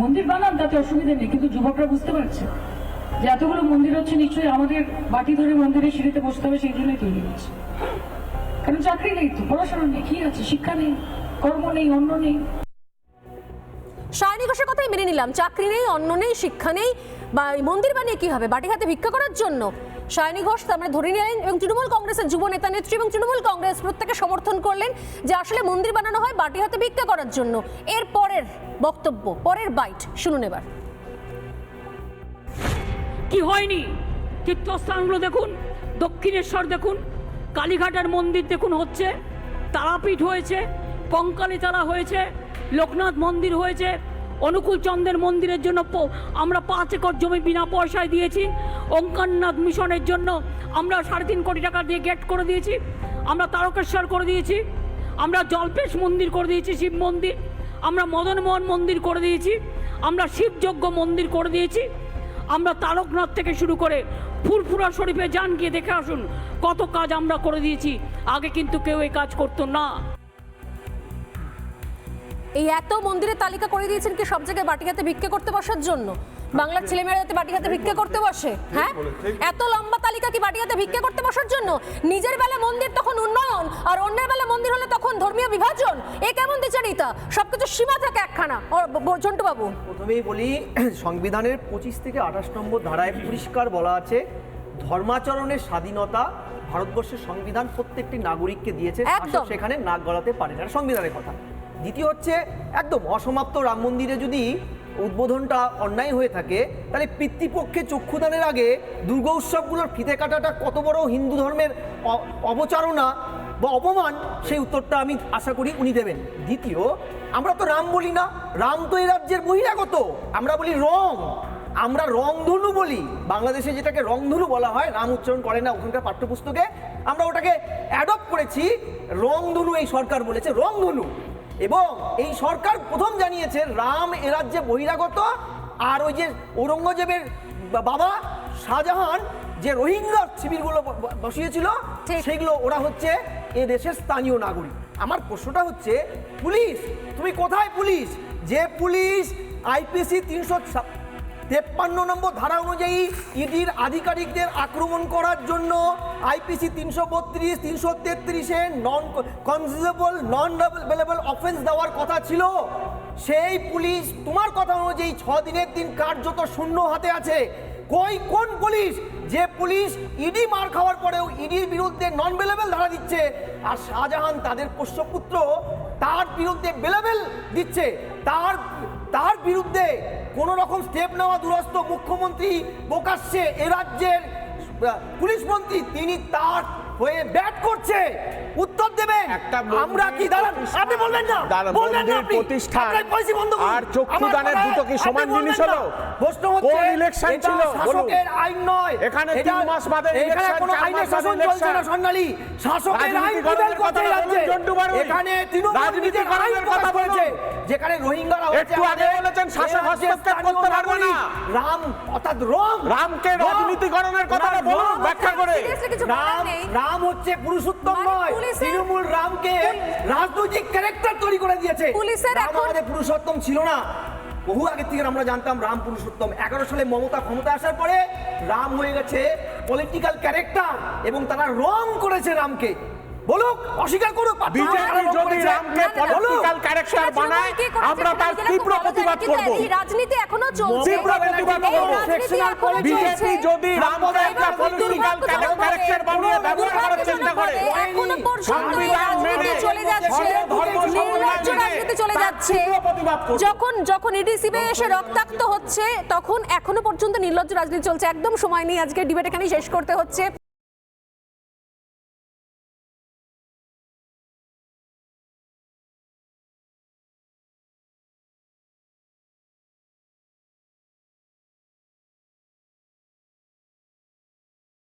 মন্দির বানান তাতে অসুবিধা নেই, কিন্তু যুবকরা বুঝতে পারছে যে এতগুলো মন্দির হচ্ছে, নিশ্চয়ই আমাদের বাটি ধরে মন্দিরের সিঁড়িতে বসতে হবে, সেই জন্যই তৈরি হচ্ছে। কারণ চাকরি নেই তো, পড়াশোনা নেই, কি আছে, শিক্ষা নেই, কর্ম নেই অন্য নেই। সায়নী ঘোষের কথাই মেনে নিলাম, চাকরি নেই অন্য নেই, শিক্ষা নেই, বা মন্দির বানিয়ে কি হবে? বাটি হাতে ভিক্ষা করার জন্য সায়নী ঘোষ, তার মানে ধরে নিলেন এবং তৃণমূল কংগ্রেসের যুব নেতা নেত্রী এবং তৃণমূল কংগ্রেস প্রত্যেকে সমর্থন করলেন যে আসলে মন্দির বানানো হয় বাটি হাতে ভিক্ষা করার জন্য। এর পরের বক্তব্য, পরের বাইট, শুনুন এবার। কি হয়নি? তীর্থস্থানগুলো দেখুন, দক্ষিণেশ্বর দেখুন, কালীঘাটের মন্দির দেখুন হচ্ছে, তারাপীঠ হয়েছে, কঙ্কালীতলা হয়েছে, লোকনাথ মন্দির হয়েছে অনুকূল চন্দ্রের মন্দিরের জন্য আমরা পাঁচ একর জমি বিনা পয়সায় দিয়েছি। ওঙ্কারনাথ মিশনের জন্য আমরা সাড়ে তিন কোটি টাকা দিয়ে গেট করে দিয়েছি। আমরা তারকেশ্বর করে দিয়েছি। আমরা জলপেশ মন্দির করে দিয়েছি, শিব মন্দির। আমরা মদনমোহন মন্দির করে দিয়েছি। আমরা শিবযজ্ঞ মন্দির করে দিয়েছি। আমরা তারকনাথ থেকে শুরু করে ফুরফুরা শরীফে যান গিয়ে দেখে আসুন কত কাজ আমরা করে দিয়েছি। আগে কিন্তু কেউ এই কাজ করতো না। এই এত মন্দিরের তালিকা করে দিয়েছেন কি সব জায়গায় বাটি হাতে ভিক্ষা করতে বসার জন্য? বাংলার ছেলেমেয়েরা যাতে বাটি হাতে ভিক্ষা করতে বসে হ্যাঁ? এত লম্বা তালিকা কি বাটি হাতে ভিক্ষা করতে বসার জন্য? নিজের বেলা মন্দির তখন উন্নয়ন আর অন্যের বেলা মন্দির হলে তখন ধর্মীয় বিভাজন? এ কেমন দ্বিচারিতা? সবকিছু সীমা থাকে একখানা। ঝন্টু বাবু প্রথমেই বলি সংবিধানের পঁচিশ থেকে আঠাশ নম্বর ধারায় পরিষ্কার বলা আছে ধর্মাচরণের স্বাধীনতা ভারতবর্ষের সংবিধান প্রত্যেকটি নাগরিককে দিয়েছে। একদম। সেখানে নাক গলাতে পারে না। সংবিধানের কথা। দ্বিতীয় হচ্ছে, একদম অসমাপ্ত রাম মন্দিরে যদি উদ্বোধনটা অন্যায় হয়ে থাকে, তাহলে পিতৃপক্ষে চক্ষুদানের আগে দুর্গা উৎসবগুলোর ফিতে কাটাটা কত বড় হিন্দু ধর্মের অবচারণা বা অপমান, সেই উত্তরটা আমি আশা করি উনি দেবেন। দ্বিতীয়, আমরা তো রাম বলি না, রাম তো এই রাজ্যের বহিরাগত। আমরা বলি রং। আমরা রংধনু বলি। বাংলাদেশে যেটাকে রংধনু বলা হয়, রাম উচ্চারণ করে না ওখানকার পাঠ্যপুস্তকে, আমরা ওটাকে অ্যাডপ্ট করেছি, রংধনু এই সরকার বলেছে, রংধনু। এবং এই সরকার প্রথম জানিয়েছে রাম এরাজ্যে রাজ্যে বহিরাগত আর ওই যে ঔরঙ্গজেবের বাবা শাহজাহান যে রোহিঙ্গা শিবিরগুলো বসিয়েছিল। সেগুলো ওরা হচ্ছে এ দেশের স্থানীয় নাগরিক। আমার প্রশ্নটা হচ্ছে পুলিশ? তুমি কোথায় পুলিশ? যে পুলিশ আইপিসি তিনশো তেপ্পান্ন নম্বর ধারা অনুযায়ী ইডির আধিকারিকদের আক্রমণ করার জন্য আইপিসি তিনশো বত্রিশ, তিনশো তেত্রিশে নন কনজিউজেবল নন অ্যাভেলেবল অফেন্স দেওয়ার কথা ছিল। সেই পুলিশ তোমার কথা অনুযায়ী ছ দিনের দিন কার্যত শূন্য হাতে আছে। কই, কোন পুলিশ? যে পুলিশ ইডি মার খাওয়ার পরেও ইডির বিরুদ্ধে নন বেলেবেল ধারা দিচ্ছে আর শাহজাহান তাদের পোষ্যপুত্র তার বিরুদ্ধে বেলেবেল দিচ্ছে। তার তার বিরুদ্ধে কোন রকম স্টেপ নেওয়া দূরস্থ মুখ্যমন্ত্রী প্রকাশ্যে এ রাজ্যের পুলিশ মন্ত্রী, তিনি তার হয়ে ব্যাট করছে উত্তর দেবেন আমরা কি দাঁড়ান আপনি বলবেন না বলবেন না। প্রতিষ্ঠান। আর চক্ষুদানের দুটো কি সমান জিনিস হলো? প্রশ্ন হচ্ছে কোন election ছিল? শাসকের আইন নয় এখানে তিন মাস বাদে এখানে কোনো আইনের শাসন চলছে না। শাসকের আইন রাজ্যে। এখানে তৃণমূল নিজের আইন কথা বলুন। করেছে যেখানে রোহিঙ্গারা একটু আগে বলেছেন শাসক হস্তক্ষেপ করতে পারবে না। রাম অর্থাৎ রং রামকে। রাজনীতিকরণের কথাটা রাম- বলুন, রাম। রাম হচ্ছে পুরুষোত্তম মানে নয়। তৃণমূল রামকে রাজনৈতিক ক্যারেক্টার তৈরি করে দিয়েছে। পুলিশের রাম আমাদের পুরুষোত্তম ছিল না। বহু আগে থেকে আমরা জানতাম রাম পুরুষোত্তম। এগারো সালে মমতা ক্ষমতা আসার পরে রাম হয়ে গেছে পলিটিক্যাল ক্যারেক্টার এবং তারা রং করেছে রামকে। বলুক অস্বীকার করুক বিজেপি যদি রামকে। পলিটিক্যাল ক্যারেক্টার বানায় আমরা তার তীব্র প্রতিবাদ করব। রাজনীতি এখনও চলছে। তীব্র প্রতিবাদ করব। বিজেপি যদি রামকে একটা পলিটিক্যাল ক্যারেক্টার বানিয়ে ব্যবহার করার চেষ্টা করে। এখনও সংবিধান মেনে চলে যাচ্ছে। ধর্ম নির্লজ্জ রাজনীতি চলে যাচ্ছে। যখন যখন ইডিসিবে এসে রক্তাক্ত হচ্ছে তখন এখনও পর্যন্ত নির্লজ্জ রাজনীতি চলছে। একদম সময় নেই আজকে। ডিবেট এখানেই শেষ করতে হচ্ছে।